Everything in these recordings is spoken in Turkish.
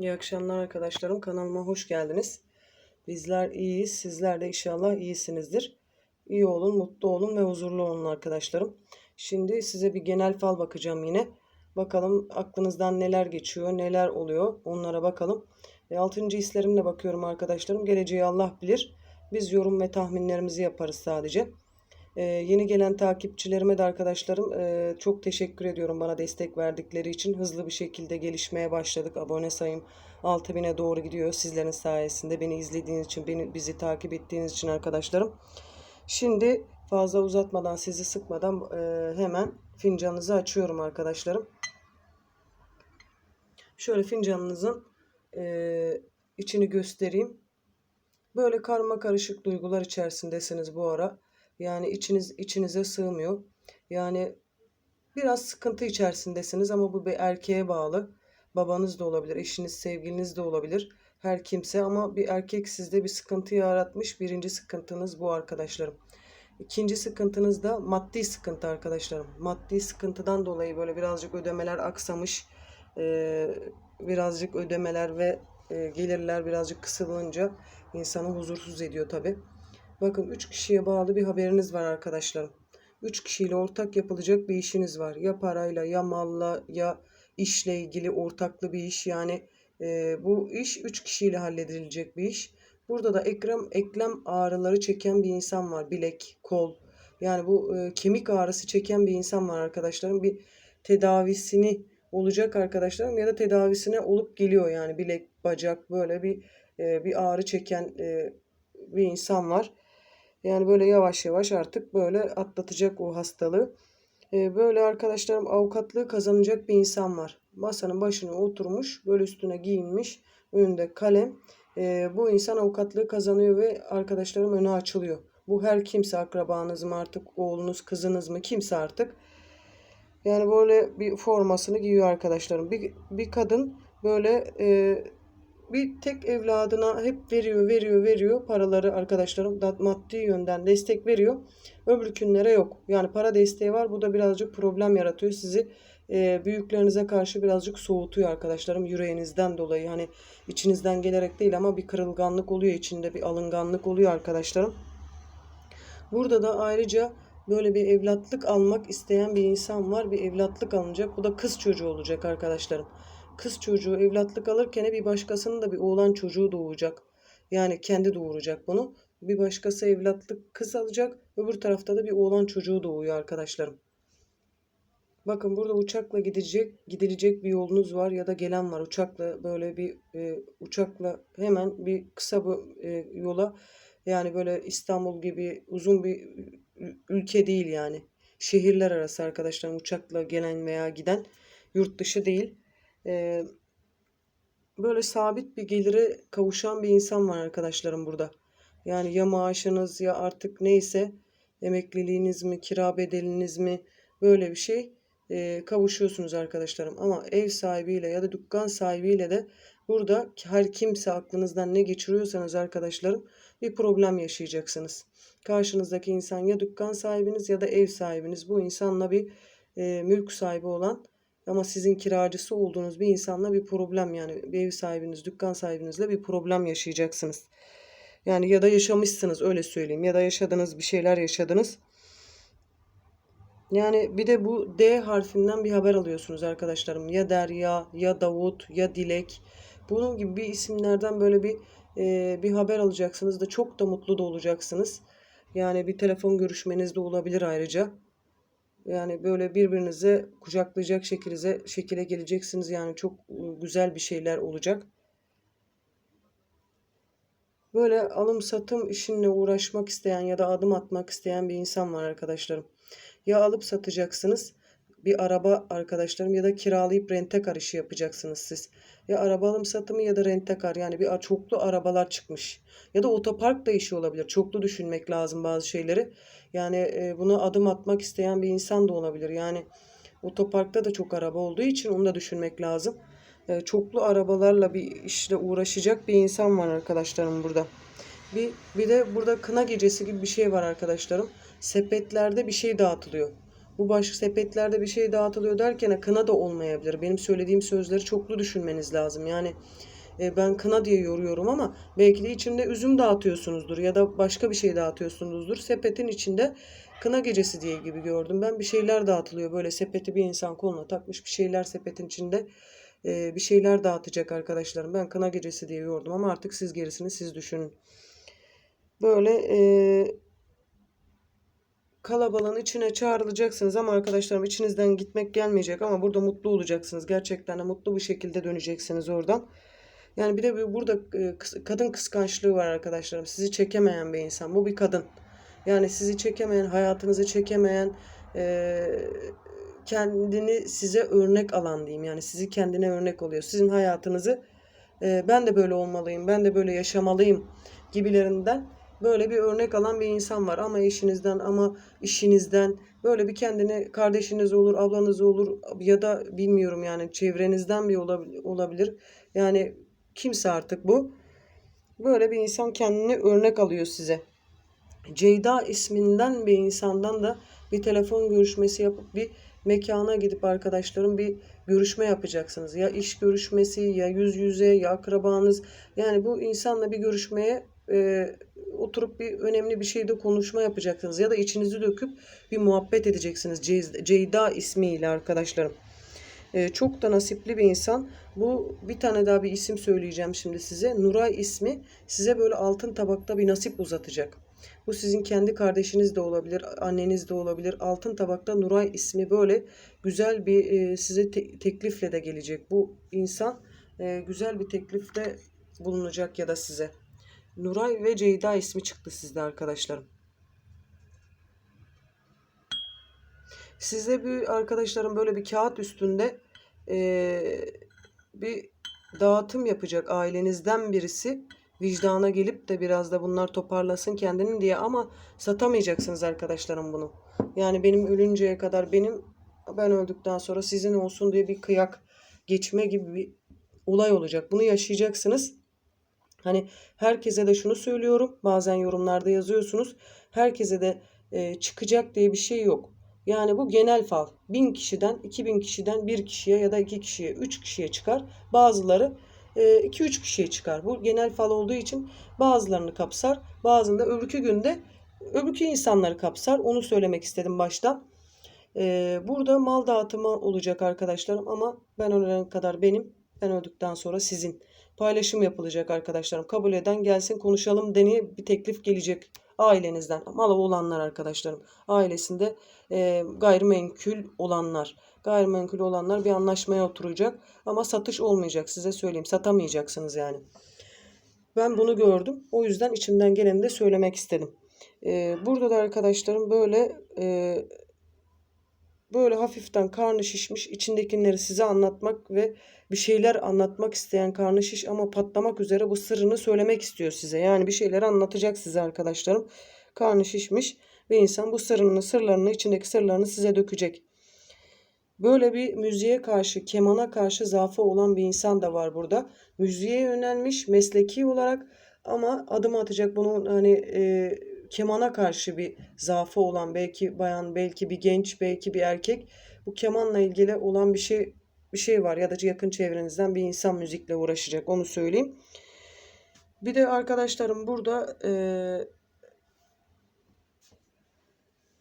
İyi akşamlar arkadaşlarım. Kanalıma hoş geldiniz. Bizler iyiyiz. Sizler de inşallah iyisinizdir. İyi olun, mutlu olun ve huzurlu olun arkadaşlarım. Şimdi size bir genel fal bakacağım yine. Bakalım aklınızdan neler geçiyor, neler oluyor onlara bakalım. E, altıncı hislerimle bakıyorum arkadaşlarım. Geleceği Allah bilir. Biz yorum ve tahminlerimizi yaparız sadece. Ee, yeni gelen takipçilerime de arkadaşlarım e, çok teşekkür ediyorum bana destek verdikleri için. Hızlı bir şekilde gelişmeye başladık. Abone sayım 6000'e doğru gidiyor sizlerin sayesinde. Beni izlediğiniz için, beni bizi takip ettiğiniz için arkadaşlarım. Şimdi fazla uzatmadan, sizi sıkmadan e, hemen fincanınızı açıyorum arkadaşlarım. Şöyle fincanınızın e, içini göstereyim. Böyle karma karışık duygular içerisindesiniz bu ara. Yani içiniz içinize sığmıyor. Yani biraz sıkıntı içerisindesiniz ama bu bir erkeğe bağlı. Babanız da olabilir, eşiniz, sevgiliniz de olabilir. Her kimse ama bir erkek sizde bir sıkıntı yaratmış. Birinci sıkıntınız bu arkadaşlarım. İkinci sıkıntınız da maddi sıkıntı arkadaşlarım. Maddi sıkıntıdan dolayı böyle birazcık ödemeler aksamış. Birazcık ödemeler ve gelirler birazcık kısılınca insanı huzursuz ediyor tabi. Bakın 3 kişiye bağlı bir haberiniz var arkadaşlarım. 3 kişiyle ortak yapılacak bir işiniz var. Ya parayla ya malla ya işle ilgili ortaklı bir iş. Yani e, bu iş 3 kişiyle halledilecek bir iş. Burada da ekrem eklem ağrıları çeken bir insan var. Bilek, kol. Yani bu e, kemik ağrısı çeken bir insan var arkadaşlarım. Bir tedavisini olacak arkadaşlarım ya da tedavisine olup geliyor yani bilek, bacak böyle bir e, bir ağrı çeken e, bir insan var. Yani böyle yavaş yavaş artık böyle atlatacak o hastalığı. E, böyle arkadaşlarım avukatlığı kazanacak bir insan var. Masanın başına oturmuş, böyle üstüne giyinmiş, önünde kalem. E, bu insan avukatlığı kazanıyor ve arkadaşlarım önü açılıyor. Bu her kimse akrabanız mı artık oğlunuz, kızınız mı kimse artık. Yani böyle bir formasını giyiyor arkadaşlarım. Bir, bir kadın böyle e, bir tek evladına hep veriyor, veriyor, veriyor paraları arkadaşlarım da maddi yönden destek veriyor. Öbür günlere yok. Yani para desteği var. Bu da birazcık problem yaratıyor. Sizi e, büyüklerinize karşı birazcık soğutuyor arkadaşlarım. Yüreğinizden dolayı hani içinizden gelerek değil ama bir kırılganlık oluyor içinde bir alınganlık oluyor arkadaşlarım. Burada da ayrıca böyle bir evlatlık almak isteyen bir insan var. Bir evlatlık alınacak. Bu da kız çocuğu olacak arkadaşlarım kız çocuğu evlatlık alırken bir başkasının da bir oğlan çocuğu doğacak. Yani kendi doğuracak bunu. Bir başkası evlatlık kız alacak. Öbür tarafta da bir oğlan çocuğu doğuyor arkadaşlarım. Bakın burada uçakla gidecek, gidilecek bir yolunuz var ya da gelen var uçakla böyle bir e, uçakla hemen bir kısa bir e, yola yani böyle İstanbul gibi uzun bir ülke değil yani. Şehirler arası arkadaşlar uçakla gelen veya giden yurt dışı değil e, böyle sabit bir gelire kavuşan bir insan var arkadaşlarım burada. Yani ya maaşınız ya artık neyse emekliliğiniz mi, kira bedeliniz mi böyle bir şey e, kavuşuyorsunuz arkadaşlarım. Ama ev sahibiyle ya da dükkan sahibiyle de burada her kimse aklınızdan ne geçiriyorsanız arkadaşlarım bir problem yaşayacaksınız. Karşınızdaki insan ya dükkan sahibiniz ya da ev sahibiniz. Bu insanla bir e, mülk sahibi olan ama sizin kiracısı olduğunuz bir insanla bir problem yani bir ev sahibiniz, dükkan sahibinizle bir problem yaşayacaksınız. Yani ya da yaşamışsınız öyle söyleyeyim ya da yaşadınız bir şeyler yaşadınız. Yani bir de bu D harfinden bir haber alıyorsunuz arkadaşlarım. Ya Derya, ya Davut, ya Dilek. Bunun gibi bir isimlerden böyle bir e, bir haber alacaksınız da çok da mutlu da olacaksınız. Yani bir telefon görüşmeniz de olabilir ayrıca. Yani böyle birbirinize kucaklayacak şekilde şekile geleceksiniz. Yani çok ıı, güzel bir şeyler olacak. Böyle alım satım işinle uğraşmak isteyen ya da adım atmak isteyen bir insan var arkadaşlarım. Ya alıp satacaksınız bir araba arkadaşlarım ya da kiralayıp rentekar işi yapacaksınız siz. Ya araba alım satımı ya da rentekar yani bir çoklu arabalar çıkmış. Ya da otopark da işi olabilir. Çoklu düşünmek lazım bazı şeyleri. Yani e, buna adım atmak isteyen bir insan da olabilir. Yani otoparkta da çok araba olduğu için onu da düşünmek lazım. E, çoklu arabalarla bir işle uğraşacak bir insan var arkadaşlarım burada. Bir, bir de burada kına gecesi gibi bir şey var arkadaşlarım. Sepetlerde bir şey dağıtılıyor. Bu başka sepetlerde bir şey dağıtılıyor derken kına da olmayabilir. Benim söylediğim sözleri çoklu düşünmeniz lazım. Yani e, ben kına diye yoruyorum ama belki de içinde üzüm dağıtıyorsunuzdur ya da başka bir şey dağıtıyorsunuzdur. Sepetin içinde kına gecesi diye gibi gördüm. Ben bir şeyler dağıtılıyor. Böyle sepeti bir insan koluna takmış bir şeyler sepetin içinde e, bir şeyler dağıtacak arkadaşlarım. Ben kına gecesi diye yordum ama artık siz gerisini siz düşünün. Böyle e, kalabalığın içine çağrılacaksınız ama arkadaşlarım içinizden gitmek gelmeyecek ama burada mutlu olacaksınız. Gerçekten de mutlu bir şekilde döneceksiniz oradan. Yani bir de burada e, kadın kıskançlığı var arkadaşlarım. Sizi çekemeyen bir insan. Bu bir kadın. Yani sizi çekemeyen, hayatınızı çekemeyen, e, kendini size örnek alan diyeyim. Yani sizi kendine örnek oluyor. Sizin hayatınızı e, ben de böyle olmalıyım, ben de böyle yaşamalıyım gibilerinden böyle bir örnek alan bir insan var. Ama eşinizden ama işinizden böyle bir kendine kardeşiniz olur, ablanız olur ya da bilmiyorum yani çevrenizden bir olabil- olabilir. Yani kimse artık bu. Böyle bir insan kendini örnek alıyor size. Ceyda isminden bir insandan da bir telefon görüşmesi yapıp bir mekana gidip arkadaşlarım bir görüşme yapacaksınız. Ya iş görüşmesi ya yüz yüze ya akrabanız. Yani bu insanla bir görüşmeye e, oturup bir önemli bir şeyde konuşma yapacaksınız. Ya da içinizi döküp bir muhabbet edeceksiniz. Cez- Ceyda ismiyle arkadaşlarım. E, çok da nasipli bir insan. Bu bir tane daha bir isim söyleyeceğim şimdi size. Nuray ismi size böyle altın tabakta bir nasip uzatacak. Bu sizin kendi kardeşiniz de olabilir, anneniz de olabilir. Altın tabakta Nuray ismi böyle güzel bir e, size te- teklifle de gelecek. Bu insan e, güzel bir teklifte bulunacak ya da size. Nuray ve Ceyda ismi çıktı sizde arkadaşlarım. Size bir arkadaşlarım böyle bir kağıt üstünde eee, bir dağıtım yapacak ailenizden birisi vicdana gelip de biraz da bunlar toparlasın kendini diye ama satamayacaksınız arkadaşlarım bunu. Yani benim ölünceye kadar benim ben öldükten sonra sizin olsun diye bir kıyak geçme gibi bir olay olacak. Bunu yaşayacaksınız. Hani herkese de şunu söylüyorum. Bazen yorumlarda yazıyorsunuz. Herkese de e, çıkacak diye bir şey yok. Yani bu genel fal. 1000 kişiden, 2000 kişiden bir kişiye ya da iki kişiye, üç kişiye çıkar. Bazıları 2-3 kişiye çıkar. Bu genel fal olduğu için bazılarını kapsar. Bazında öbürkü günde öbürkü insanları kapsar. Onu söylemek istedim baştan. E, burada mal dağıtımı olacak arkadaşlarım ama ben ölene kadar benim, ben öldükten sonra sizin paylaşım yapılacak arkadaşlarım. Kabul eden gelsin konuşalım deneye bir teklif gelecek ailenizden. Malı olanlar arkadaşlarım. Ailesinde e, gayrimenkul olanlar. Gayrimenkul olanlar bir anlaşmaya oturacak. Ama satış olmayacak size söyleyeyim. Satamayacaksınız yani. Ben bunu gördüm. O yüzden içimden geleni de söylemek istedim. E, burada da arkadaşlarım böyle e, böyle hafiften karnı şişmiş içindekileri size anlatmak ve bir şeyler anlatmak isteyen karnı şiş ama patlamak üzere bu sırrını söylemek istiyor size. Yani bir şeyler anlatacak size arkadaşlarım. Karnı şişmiş ve insan bu sırrını, sırlarını, içindeki sırlarını size dökecek. Böyle bir müziğe karşı, kemana karşı zaafı olan bir insan da var burada. Müziğe yönelmiş mesleki olarak ama adım atacak bunun hani e, kemana karşı bir zaafı olan belki bayan, belki bir genç, belki bir erkek bu kemanla ilgili olan bir şey bir şey var ya da yakın çevrenizden bir insan müzikle uğraşacak onu söyleyeyim. Bir de arkadaşlarım burada e,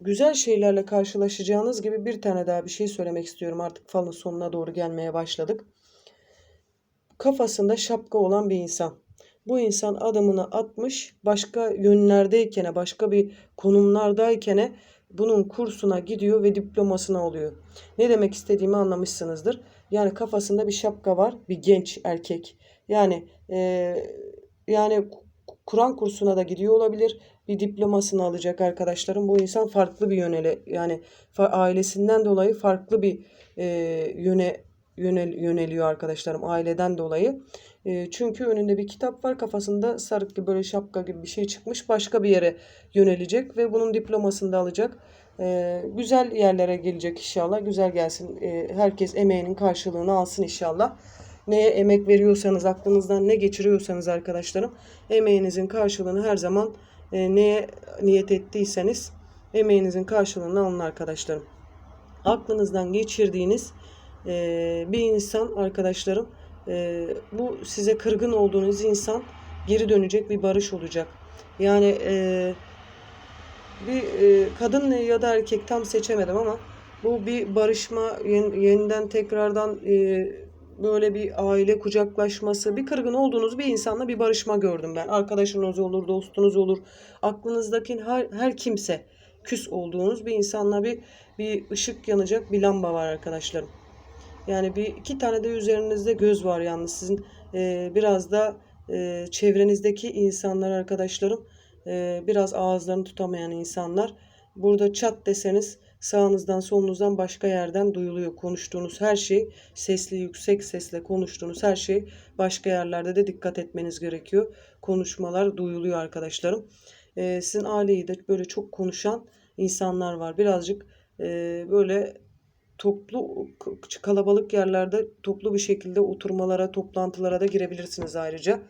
güzel şeylerle karşılaşacağınız gibi bir tane daha bir şey söylemek istiyorum. Artık falın sonuna doğru gelmeye başladık. Kafasında şapka olan bir insan. Bu insan adımını atmış, başka yönlerdeyken, başka bir konumlardayken bunun kursuna gidiyor ve diplomasını alıyor. Ne demek istediğimi anlamışsınızdır. Yani kafasında bir şapka var, bir genç erkek. Yani e, yani Kur'an kursuna da gidiyor olabilir. Bir diplomasını alacak arkadaşlarım. Bu insan farklı bir yönele yani ailesinden dolayı farklı bir e, yöne yönel, yöneliyor arkadaşlarım aileden dolayı. Çünkü önünde bir kitap var kafasında sarıklı böyle şapka gibi bir şey çıkmış başka bir yere yönelecek ve bunun diplomasını da alacak. Güzel yerlere gelecek inşallah. Güzel gelsin. Herkes emeğinin karşılığını alsın inşallah. Neye emek veriyorsanız, aklınızdan ne geçiriyorsanız arkadaşlarım, emeğinizin karşılığını her zaman neye niyet ettiyseniz emeğinizin karşılığını alın arkadaşlarım. aklınızdan geçirdiğiniz bir insan arkadaşlarım e, bu size kırgın olduğunuz insan geri dönecek bir barış olacak. Yani e, bir e, kadın ya da erkek tam seçemedim ama bu bir barışma yen- yeniden tekrardan e, böyle bir aile kucaklaşması bir kırgın olduğunuz bir insanla bir barışma gördüm ben. Arkadaşınız olur, dostunuz olur, aklınızdaki her, her kimse küs olduğunuz bir insanla bir bir ışık yanacak bir lamba var arkadaşlarım. Yani bir iki tane de üzerinizde göz var yalnız sizin e, biraz da e, çevrenizdeki insanlar arkadaşlarım e, biraz ağızlarını tutamayan insanlar. Burada çat deseniz sağınızdan solunuzdan başka yerden duyuluyor konuştuğunuz her şey sesli yüksek sesle konuştuğunuz her şey başka yerlerde de dikkat etmeniz gerekiyor. Konuşmalar duyuluyor arkadaşlarım. E, sizin aileyi de böyle çok konuşan insanlar var. Birazcık e, böyle toplu kalabalık yerlerde toplu bir şekilde oturmalara, toplantılara da girebilirsiniz ayrıca.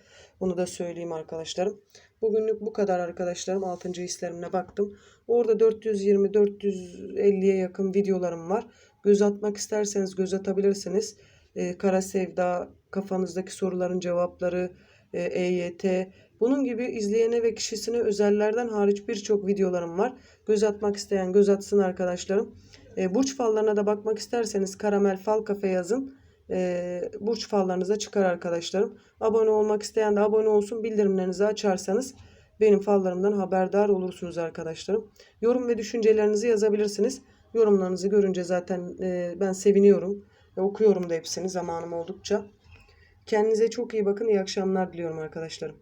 Bunu da söyleyeyim arkadaşlarım. Bugünlük bu kadar arkadaşlarım. 6. hislerimle baktım. Orada 420-450'ye yakın videolarım var. Göz atmak isterseniz göz atabilirsiniz. Ee, Kara Sevda, kafanızdaki soruların cevapları, e, EYT. Bunun gibi izleyene ve kişisine özellerden hariç birçok videolarım var. Göz atmak isteyen göz atsın arkadaşlarım. E, burç fallarına da bakmak isterseniz karamel fal kafe yazın. E, burç fallarınıza çıkar arkadaşlarım. Abone olmak isteyen de abone olsun. Bildirimlerinizi açarsanız benim fallarımdan haberdar olursunuz arkadaşlarım. Yorum ve düşüncelerinizi yazabilirsiniz. Yorumlarınızı görünce zaten e, ben seviniyorum. Ve okuyorum da hepsini zamanım oldukça. Kendinize çok iyi bakın. İyi akşamlar diliyorum arkadaşlarım.